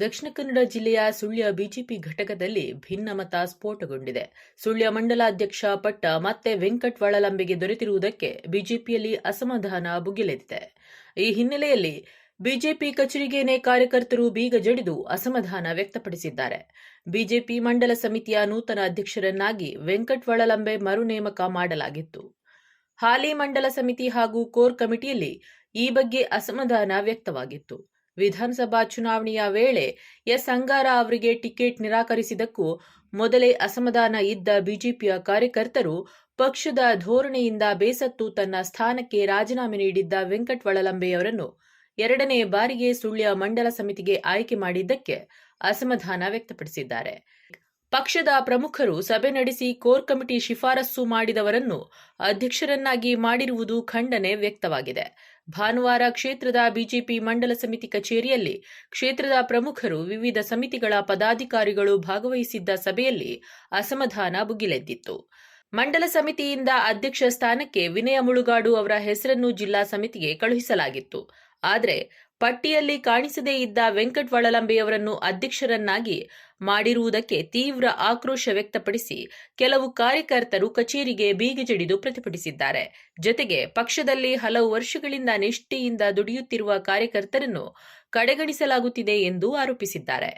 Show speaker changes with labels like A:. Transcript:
A: ದಕ್ಷಿಣ ಕನ್ನಡ ಜಿಲ್ಲೆಯ ಸುಳ್ಯ ಬಿಜೆಪಿ ಘಟಕದಲ್ಲಿ ಭಿನ್ನಮತ ಸ್ಫೋಟಗೊಂಡಿದೆ. ಸುಳ್ಯ ಮಂಡಲಾಧ್ಯಕ್ಷ ಪಟ್ಟ ಮತ್ತೆ ವೆಂಕಟ್ ವಳಲಂಬೆಗೆ ದೊರೆತಿರುವುದಕ್ಕೆ ಬಿಜೆಪಿಯಲ್ಲಿ ಅಸಮಾಧಾನ ಭುಗಿಲೆದಿದೆ. ಈ ಹಿನ್ನೆಲೆಯಲ್ಲಿ ಬಿಜೆಪಿ ಕಚೇರಿಗೇನೆ ಕಾರ್ಯಕರ್ತರು ಬೀಗ ಜಡಿದು ಅಸಮಾಧಾನ ವ್ಯಕ್ತಪಡಿಸಿದ್ದಾರೆ. ಬಿಜೆಪಿ ಮಂಡಲ ಸಮಿತಿಯ ನೂತನ ಅಧ್ಯಕ್ಷರನ್ನಾಗಿ ವೆಂಕಟ್ ವಳಲಂಬೆ ಮರು ಮಾಡಲಾಗಿತ್ತು. ಹಾಲಿ ಮಂಡಲ ಸಮಿತಿ ಹಾಗೂ ಕೋರ್ ಕಮಿಟಿಯಲ್ಲಿ ಈ ಬಗ್ಗೆ ಅಸಮಾಧಾನ ವ್ಯಕ್ತವಾಗಿತ್ತು. ವಿಧಾನಸಭಾ ಚುನಾವಣೆಯ ವೇಳೆ ಎಸ್. ಅಂಗಾರ ಅವರಿಗೆ ಟಿಕೆಟ್ ನಿರಾಕರಿಸಿದ್ದಕ್ಕೂ ಮೊದಲೇ ಅಸಮಾಧಾನ ಇದ್ದ ಬಿಜೆಪಿಯ ಕಾರ್ಯಕರ್ತರು ಪಕ್ಷದ ಧೋರಣೆಯಿಂದ ಬೇಸತ್ತು ತನ್ನ ಸ್ಥಾನಕ್ಕೆ ರಾಜೀನಾಮೆ ನೀಡಿದ್ದ ವೆಂಕಟ್ ವಳಲಂಬೆಯವರನ್ನು ಎರಡನೇ ಬಾರಿಗೆ ಸುಳ್ಯ ಮಂಡಲ ಸಮಿತಿಗೆ ಆಯ್ಕೆ ಮಾಡಿದ್ದಕ್ಕೆ ಅಸಮಾಧಾನ ವ್ಯಕ್ತಪಡಿಸಿದ್ದಾರೆ. ಪಕ್ಷದ ಪ್ರಮುಖರು ಸಭೆ ನಡೆಸಿ ಕೋರ್ ಕಮಿಟಿ ಶಿಫಾರಸು ಮಾಡಿದವರನ್ನು ಅಧ್ಯಕ್ಷರನ್ನಾಗಿ ಮಾಡಿರುವುದು ಖಂಡನೆ ವ್ಯಕ್ತವಾಗಿದೆ. ಭಾನುವಾರ ಕ್ಷೇತ್ರದ ಬಿಜೆಪಿ ಮಂಡಲ ಸಮಿತಿ ಕಚೇರಿಯಲ್ಲಿ ಕ್ಷೇತ್ರದ ಪ್ರಮುಖರು ವಿವಿಧ ಸಮಿತಿಗಳ ಪದಾಧಿಕಾರಿಗಳು ಭಾಗವಹಿಸಿದ್ದ ಸಭೆಯಲ್ಲಿ ಅಸಮಾಧಾನ ಭುಗಿಲೆದ್ದಿತ್ತು. ಮಂಡಲ ಸಮಿತಿಯಿಂದ ಅಧ್ಯಕ್ಷ ಸ್ಥಾನಕ್ಕೆ ವಿನಯ ಮುಳುಗಾಡು ಅವರ ಹೆಸರನ್ನು ಜಿಲ್ಲಾ ಸಮಿತಿಗೆ ಕಳುಹಿಸಲಾಗಿತ್ತು. ಆದರೆ ಪಟ್ಟಿಯಲ್ಲಿ ಕಾಣಿಸದೇ ಇದ್ದ ವೆಂಕಟ್ ವಳಲಂಬೆಯವರನ್ನು ಅಧ್ಯಕ್ಷರನ್ನಾಗಿ ಮಾಡಿರುವುದಕ್ಕೆ ತೀವ್ರ ಆಕ್ರೋಶ ವ್ಯಕ್ತಪಡಿಸಿ ಕೆಲವು ಕಾರ್ಯಕರ್ತರು ಕಚೇರಿಗೆ ಬೀಗ ಜಡಿದು ಪ್ರತಿಭಟಿಸಿದ್ದಾರೆ. ಜೊತೆಗೆ ಪಕ್ಷದಲ್ಲಿ ಹಲವು ವರ್ಷಗಳಿಂದ ನಿಷ್ಠೆಯಿಂದ ದುಡಿಯುತ್ತಿರುವ ಕಾರ್ಯಕರ್ತರನ್ನು ಕಡೆಗಣಿಸಲಾಗುತ್ತಿದೆ ಎಂದು ಆರೋಪಿಸಿದ್ದಾರೆ.